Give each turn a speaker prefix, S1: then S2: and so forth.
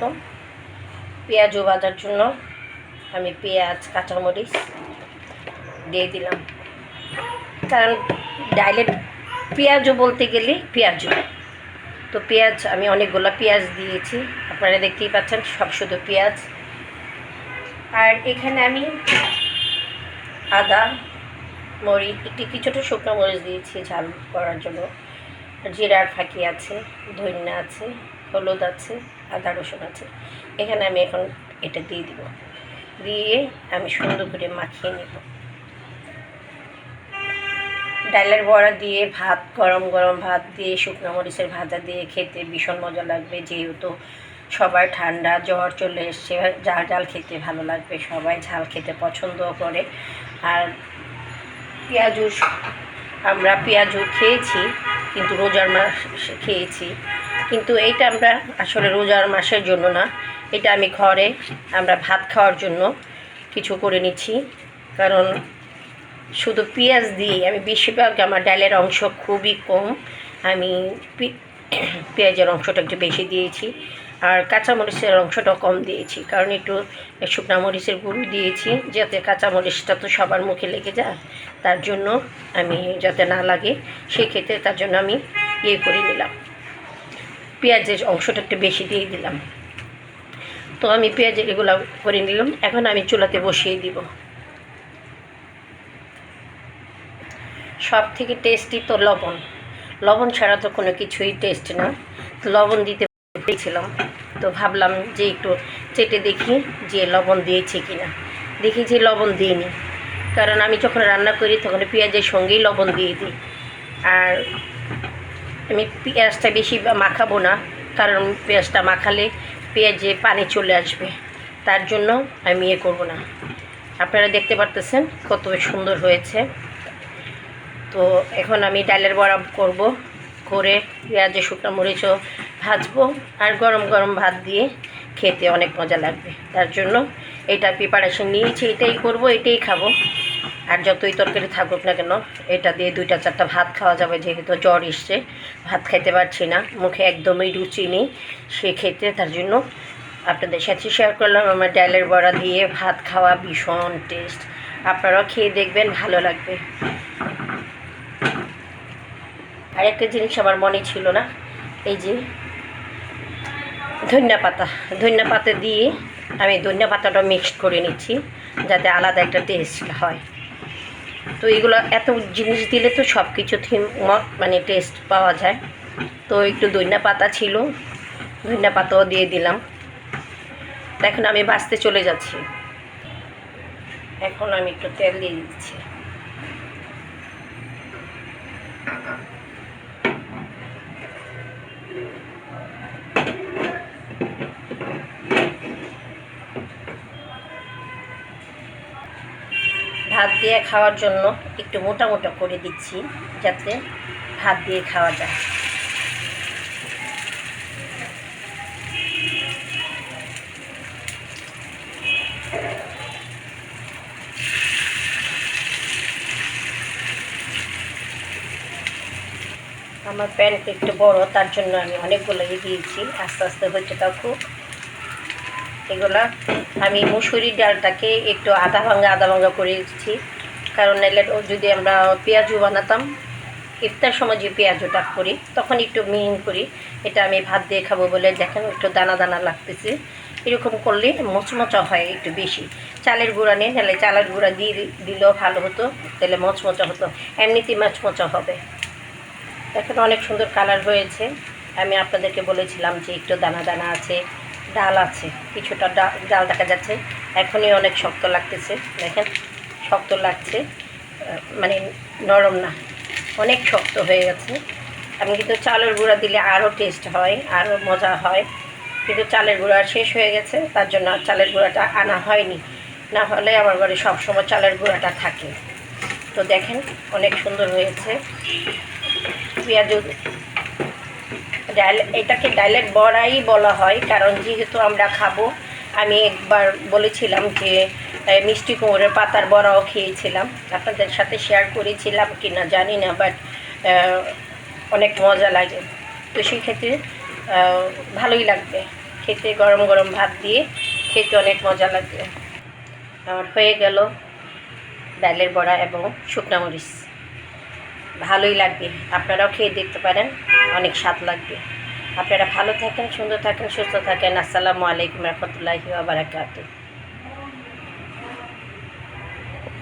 S1: তো পেঁয়াজও ভাজার জন্য আমি পেঁয়াজ, কাঁচামরিচ দিয়ে দিলাম। কারণ ডাইলেট পেঁয়াজও বলতে গেলে পেঁয়াজও। তো পেঁয়াজ, আমি অনেকগুলো পেঁয়াজ দিয়েছি। আপনারা দেখতেই পাচ্ছেন, সব শুধু পেঁয়াজ। আর এখানে আমি আদা, মরিচ, একটি কিছুটা শুকনো মরিচ দিয়েছি ঝাল করার জন্য। জিরার ফাঁকি আছে, ধনিয়া আছে। হলুদ আছে, আদা রসুন আছে। এখানে আমি এখন এটা দিয়ে দিব। দিয়ে আমি সুন্দর করে মাখিয়ে নেব। ডালের বড়া দিয়ে ভাত, গরম গরম ভাত দিয়ে, শুকনো মরিচের ভাজা দিয়ে খেতে ভীষণ মজা লাগবে। যেহেতু সবার ঠান্ডা, জ্বর চলে এসছে ঝাল ঝাল খেতে ভালো লাগবে, সবাই ঝাল খেতে পছন্দও করে। আর পেঁয়াজু আমরা পেঁয়াজু খেয়েছি, কিন্তু রোজার মাস খেয়েছি। কিন্তু এইটা আমরা আসলে রোজার মাসের জন্য না। এটা আমি ঘরে আমরা ভাত খাওয়ার জন্য কিছু করে নিচ্ছি। কারণ শুধু পেঁয়াজ দিয়ে আমি বেশিরভাগ আমার ডালের অংশ খুবই কম। আমি পেঁয়াজের অংশটা একটু বেশি দিয়েছি আর কাঁচামরিচের অংশটা কম দিয়েছি। কারণ একটু শুকনা মরিচের গুঁড়ো দিয়েছি যাতে কাঁচামরিচটা তো সবার মুখে লেগে যায়। তার জন্য আমি যাতে না লাগে, সেক্ষেত্রে তার জন্য আমি ইয়ে করে নিলাম। পেঁয়াজের অংশটা একটু বেশি দিয়ে দিলাম। তো আমি পেঁয়াজের এগুলো করে নিলাম। এখন আমি চুলাতে বসিয়ে দিব। সব থেকে টেস্টি তো লবণ। লবণ ছাড়া তো কোনো কিছুই টেস্ট না। লবণ দিতে পেরেছিলাম তো ভাবলাম যে একটু চেটে দেখি যে লবণ দিয়েছে কি না দেখি যে লবণ দিইনি। কারণ আমি যখন রান্না করি তখন পেঁয়াজের সঙ্গেই লবণ দিয়ে দিই। আর আমি পেঁয়াজটা বেশি মাখাবো না, কারণ পেঁয়াজটা মাখালে পেঁয়াজে পানি চলে আসবে। তার জন্য আমি ইয়ে করব না। আপনারা দেখতে পারতেছেন কত সুন্দর হয়েছে। তো এখন আমি ডালের বড়া করব, করে পেঁয়াজে শুকনো মরিচও ভাজবো, আর গরম গরম ভাত দিয়ে খেতে অনেক মজা লাগবে। তার জন্য এটা প্রিপারেশন নিয়েছি, এটাই করব, এটাই খাব। আর যতই তরকারি থাকুক না কেন, এটা দিয়ে দুইটা চারটা ভাত খাওয়া যাবে, যেহেতু জ্বর এসছে, ভাত খাইতে পারছি না। মুখে একদমই রুচি নেই, সে খেতে, তার জন্য আপনাদের সাথে শেয়ার করলাম, আমার ডালের বড়া দিয়ে ভাত খাওয়া ভীষণ টেস্ট আপনারাও খেয়ে দেখবেন, ভালো লাগবে। আর একটা জিনিস আমার মনে ছিল না, এই যে ধনিয়া পাতা ধনিয়া পাতা দিয়ে আমি ধনিয়া পাতাটা মিক্সড করে নিচ্ছি, যাতে আলাদা একটা টেস্ট হয়। তো এগুলো এত জিনিস দিলে তো সব কিছু থিম মানে টেস্ট পাওয়া যায়। তো একটু দইনা পাতা ছিল ধনিয়া পাতাও দিয়ে দিলাম। এখন আমি বাঁচতে চলে যাচ্ছি। এখন আমি একটু তেল দিয়ে দিচ্ছি। ভাত দিয়ে খাওয়ার জন্য একটু মোটা মোটা করে দিচ্ছি, যাতে ভাত দিয়ে খাওয়া যায়। আমার প্যান্ট একটু বড়, তার জন্য আমি অনেকগুলো ইয়ে দিয়েছি। আস্তে আস্তে হচ্ছে তাও খুব এগুলা আমি মুসুরির ডালটাকে একটু আধা ভাঙা আধা ভাঙা করে দিচ্ছি। কারণ নাহলে যদি আমরা পেঁয়াজু বানাতাম, ইফতার সময় যে পেঁয়াজুটা করি, তখন একটু মিহিন করি। এটা আমি ভাত দিয়ে খাব বলে দেখেন একটু দানা দানা লাগতেছে। এরকম করলে মচমচা হয় একটু বেশি। চালের গুঁড়া নেই নাহলে চালের গুঁড়া দিয়ে দিলেও ভালো হতো তাহলে মচমচা হতো। এমনিতেই মচমচা হবে। দেখেন অনেক সুন্দর কালার হয়েছে। আমি আপনাদেরকে বলেছিলাম যে একটু দানা দানা আছে। ডাল আছে, কিছুটা ডাল দেখা যাচ্ছে। এখনই অনেক শক্ত লাগতেছে, দেখেন। শক্ত লাগছে মানে নরম না, অনেক শক্ত হয়ে গেছে। আমি কিন্তু চালের গুঁড়া দিলে আরও টেস্ট হয়, আরও মজা হয়। কিন্তু চালের গুঁড়া শেষ হয়ে গেছে, তার জন্য চালের গুঁড়াটা আনা হয়নি। না হলে আমার বাড়ি সবসময় চালের গুঁড়াটা থাকে। তো দেখেন, অনেক সুন্দর হয়েছে। পেঁয়াজ ডাল এটাকে ডালের বড়াই বলা হয়, কারণ যেহেতু আমরা খাব, আমি একবার বলেছিলাম যে মিষ্টি কুমড়োর পাতার বড়াও খেয়েছিলাম। আপনাদের সাথে শেয়ার করেছিলাম কি না জানি না বাট অনেক মজা লাগে। তো সেই ক্ষেত্রে ভালোই লাগবে। খেতে গরম গরম ভাত দিয়ে খেতে অনেক মজা লাগবে। আমার হয়ে গেল ডালের বড়া এবং শুকনা মরিচ। ভালোই লাগবে। আপনারাও খেয়ে দেখতে পারেন, অনেক স্বাদ লাগবে। আপনারা ভালো থাকেন, সুন্দর থাকেন, সুস্থ থাকেন। আসসালামু আলাইকুম রহমতুল্লাহি বারাকাতুহ।